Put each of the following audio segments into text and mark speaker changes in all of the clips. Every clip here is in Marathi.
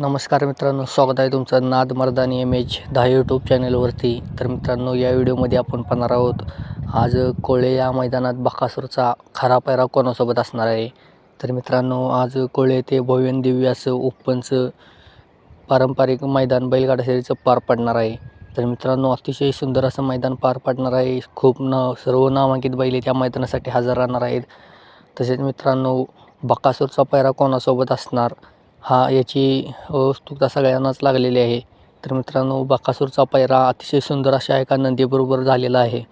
Speaker 1: नमस्कार मित्रांनो स्वागत आहे तुमचं नाद मर्दानी एम एच दहा यूट्यूब चॅनलवरती तर मित्रांनो या व्हिडिओमध्ये आपण पाहणार आहोत आज कोळे या मैदानात बकासूरचा खरा पैरा कोणासोबत असणार आहे? तर मित्रांनो आज कोळे ते भव्यन दिव्य असं ओपनचं पारंपरिक मैदान बैलगाडा शर्यतीचं पार पडणार आहे. तर मित्रांनो अतिशय सुंदर असं मैदान पार पडणार आहे. खूप न सर्व नामांकित बैल त्या मैदानासाठी हजर राहणार आहेत. तसेच मित्रांनो बकासूरचा पैरा कोणासोबत असणार? हा याची उत्सुकता सगळ्यांनाच लागलेली आहे. तर मित्रांनो बकासूरचा पायरा अतिशय सुंदर अशा एका नंदीबरोबर झालेला आहे.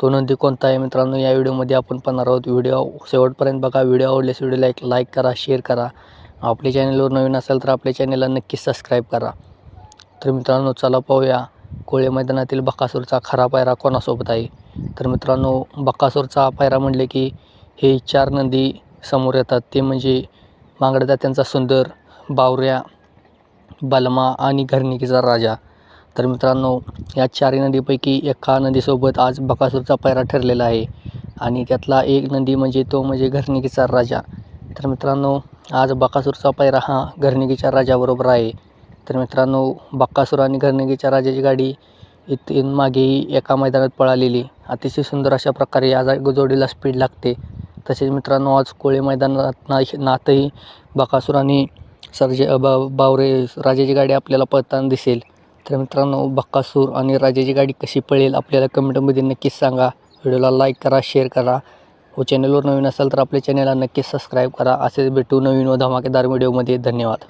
Speaker 1: तो नंदी कोणता आहे मित्रांनो या व्हिडिओमध्ये आपण पाहणार आहोत. व्हिडिओ शेवटपर्यंत बघा. व्हिडिओ आवडल्यास व्हिडिओला एक लाईक करा शेअर करा. आपल्या चॅनलवर नवीन असेल तर आपल्या चॅनलला नक्कीच सबस्क्राईब करा. तर मित्रांनो चला पाहूया. कोळे मैदानातील बकासूरचा खरा पायरा कोणासोबत आहे? तर मित्रांनो बकासूरचा पायरा म्हणले की हे चार नंदी समोर येतात. ते म्हणजे मांगडदा त्यांचा सुंदर बावऱ्या बलमा आणि घरणिकीचा राजा. तर मित्रांनो या चारही नदीपैकी एका नदीसोबत आज बकासूरचा पायरा ठरलेला आहे आणि त्यातला एक नदी म्हणजे तो म्हणजे घरणिकीचा राजा. तर मित्रांनो आज बकासूरचा पायरा हा घरणिकीच्या राजाबरोबर आहे. तर मित्रांनो बक्कासूर आणि घरणिकीच्या राजाची गाडी इथून मागेही एका मैदानात पळालेली. अतिशय सुंदर अशा प्रकारे आज जोडीला स्पीड लागते. तसेच मित्रांनो आज कोळे मैदानात ना नातही बकासूर आणि सरजे बा बावरे राजाची गाडी आपल्याला पळताना दिसेल. तर मित्रांनो बक्कासूर आणि राजाची गाडी कशी पळेल आपल्याला कमेंटमध्ये नक्कीच सांगा. व्हिडिओला लाईक करा शेअर करा. हो, व चॅनलवर नवीन असाल तर आपल्या चॅनलला नक्कीच सबस्क्राईब करा. असेच भेटू नवीन व धमाकेदार व्हिडिओमध्ये धन्यवाद.